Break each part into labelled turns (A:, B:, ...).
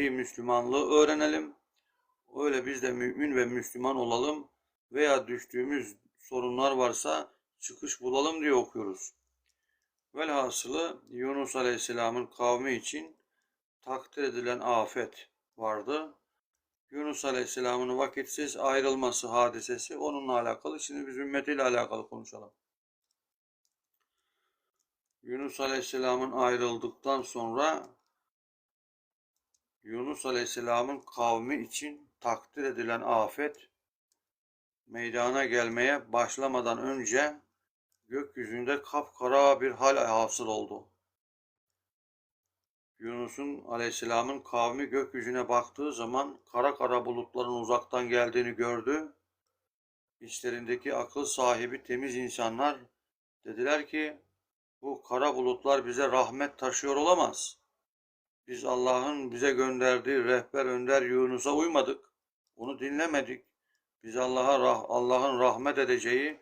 A: mümini, Müslümanlığı öğrenelim. Öyle biz de mümin ve Müslüman olalım veya düştüğümüz sorunlar varsa çıkış bulalım diye okuyoruz. Velhasılı Yunus Aleyhisselam'ın kavmi için takdir edilen afet vardı. Yunus Aleyhisselam'ın vakitsiz ayrılması hadisesi onunla alakalı. Şimdi biz ümmetiyle alakalı konuşalım. Yunus Aleyhisselam'ın ayrıldıktan sonra Yunus Aleyhisselam'ın kavmi için takdir edilen afet meydana gelmeye başlamadan önce gökyüzünde kapkara bir hal hasıl oldu. Yunus'un Aleyhisselam'ın kavmi gökyüzüne baktığı zaman kara kara bulutların uzaktan geldiğini gördü. İçlerindeki akıl sahibi temiz insanlar dediler ki bu kara bulutlar bize rahmet taşıyor olamaz. Biz Allah'ın bize gönderdiği rehber önder Yunus'a uymadık. Onu dinlemedik. Biz Allah'a rah Allah'ın rahmet edeceği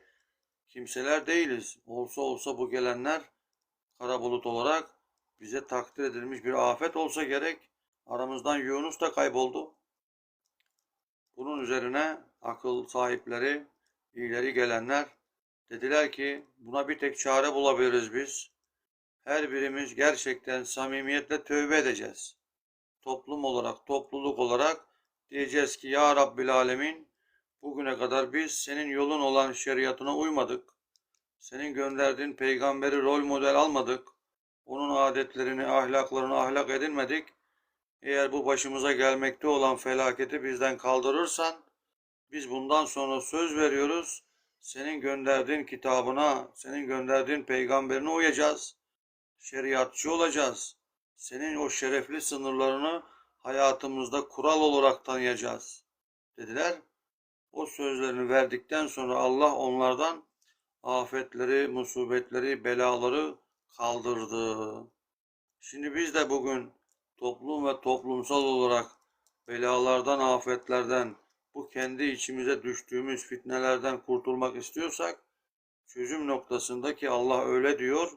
A: kimseler değiliz. Olsa olsa bu gelenler kara bulut olarak bize takdir edilmiş bir afet olsa gerek. Aramızdan Yunus da kayboldu. Bunun üzerine akıl sahipleri, ileri gelenler dediler ki buna bir tek çare bulabiliriz biz. Her birimiz gerçekten samimiyetle tövbe edeceğiz. Toplum olarak, topluluk olarak diyeceğiz ki Ya Rabbil Alemin bugüne kadar biz senin yolun olan şeriatına uymadık. Senin gönderdiğin peygamberi rol model almadık. Onun adetlerini, ahlaklarını ahlak edinmedik. Eğer bu başımıza gelmekte olan felaketi bizden kaldırırsan biz bundan sonra söz veriyoruz. Senin gönderdiğin kitabına, senin gönderdiğin peygamberine uyacağız. Şeriatçı olacağız. Senin o şerefli sınırlarını hayatımızda kural olarak tanıyacağız. Dediler. O sözlerini verdikten sonra Allah onlardan afetleri, musibetleri, belaları kaldırdı. Şimdi biz de bugün toplum ve toplumsal olarak belalardan, afetlerden, bu kendi içimize düştüğümüz fitnelerden kurtulmak istiyorsak, çözüm noktasında ki Allah öyle diyor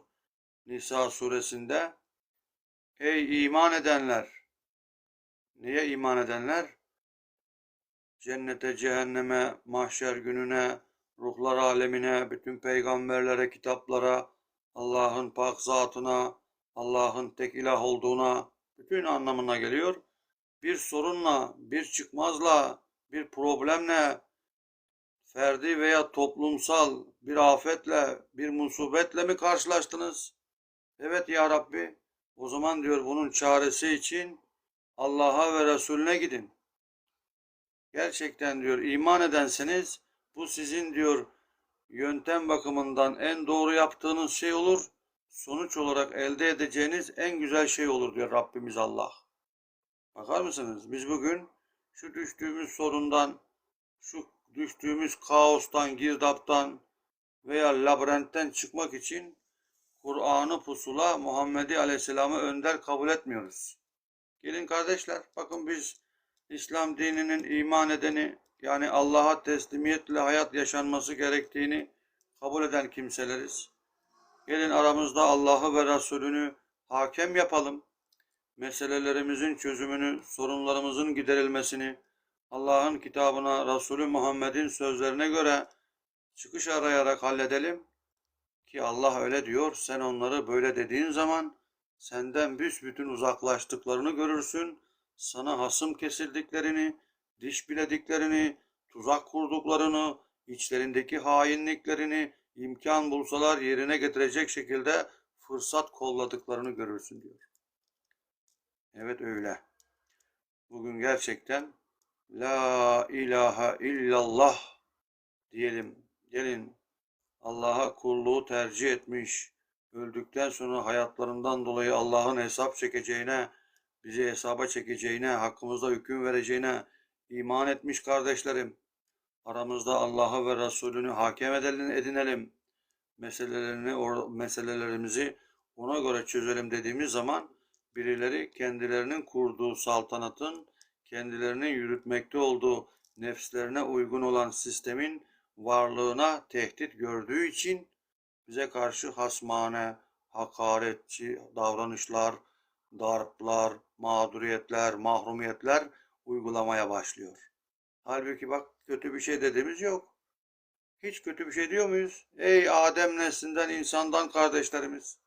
A: Nisa suresinde, Ey iman edenler! Neye iman edenler? Cennete, cehenneme, mahşer gününe, ruhlar alemine, bütün peygamberlere, kitaplara, Allah'ın pak zatına, Allah'ın tek ilah olduğuna, bütün anlamına geliyor. Bir sorunla, bir çıkmazla, bir problemle, ferdi veya toplumsal bir afetle, bir musibetle mi karşılaştınız? Evet ya Rabbi, o zaman diyor bunun çaresi için Allah'a ve Resulüne gidin. Gerçekten diyor iman edenseniz bu sizin diyor yöntem bakımından en doğru yaptığınız şey olur. Sonuç olarak elde edeceğiniz en güzel şey olur diyor Rabbimiz Allah. Bakar mısınız? Biz bugün şu düştüğümüz sorundan, şu düştüğümüz kaostan, girdaptan veya labirentten çıkmak için Kur'an'ı pusula Muhammed'i Aleyhisselam'ı önder kabul etmiyoruz. Gelin kardeşler, bakın biz İslam dininin iman edeni, yani Allah'a teslimiyetle hayat yaşanması gerektiğini kabul eden kimseleriz. Gelin aramızda Allah'ı ve Resulünü hakem yapalım. Meselelerimizin çözümünü, sorunlarımızın giderilmesini Allah'ın kitabına, Resulü Muhammed'in sözlerine göre çıkış arayarak halledelim. Ki Allah öyle diyor, sen onları böyle dediğin zaman senden büsbütün uzaklaştıklarını görürsün, sana hasım kesildiklerini, diş bilediklerini, tuzak kurduklarını, içlerindeki hainliklerini imkan bulsalar yerine getirecek şekilde fırsat kolladıklarını görürsün diyor. Evet öyle. Bugün gerçekten La ilahe illallah diyelim. Gelin Allah'a kulluğu tercih etmiş, öldükten sonra hayatlarından dolayı Allah'ın hesap çekeceğine, bizi hesaba çekeceğine, hakkımızda hüküm vereceğine iman etmiş kardeşlerim. Aramızda Allah'ı ve Resulünü hakem edelim, edinelim. Meselelerini, meselelerimizi ona göre çözelim dediğimiz zaman birileri kendilerinin kurduğu saltanatın, kendilerinin yürütmekte olduğu nefslerine uygun olan sistemin varlığına tehdit gördüğü için bize karşı hasmane, hakaretçi davranışlar, darplar, mağduriyetler, mahrumiyetler uygulamaya başlıyor. Halbuki bak kötü bir şey dediğimiz yok. Hiç kötü bir şey diyor muyuz? Ey Adem neslinden insandan kardeşlerimiz.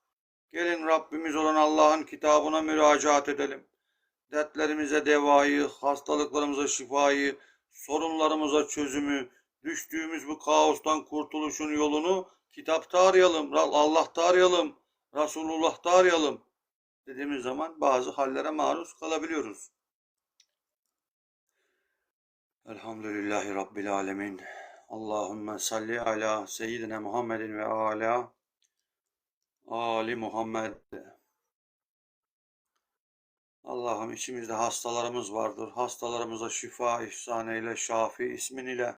A: Gelin Rabbimiz olan Allah'ın kitabına müracaat edelim. Dertlerimize devayı, hastalıklarımıza şifayı, sorunlarımıza çözümü, düştüğümüz bu kaostan kurtuluşun yolunu kitapta arayalım, Allah'ta arayalım, Resulullah'ta arayalım dediğimiz zaman bazı hallere maruz kalabiliyoruz. Elhamdülillahi Rabbil Alemin. Allahümme salli ala seyyidina Muhammedin ve ala Ali Muhammed. Allah'ım içimizde hastalarımız vardır. Hastalarımıza şifa ihsan eyle, şafi ismin ile.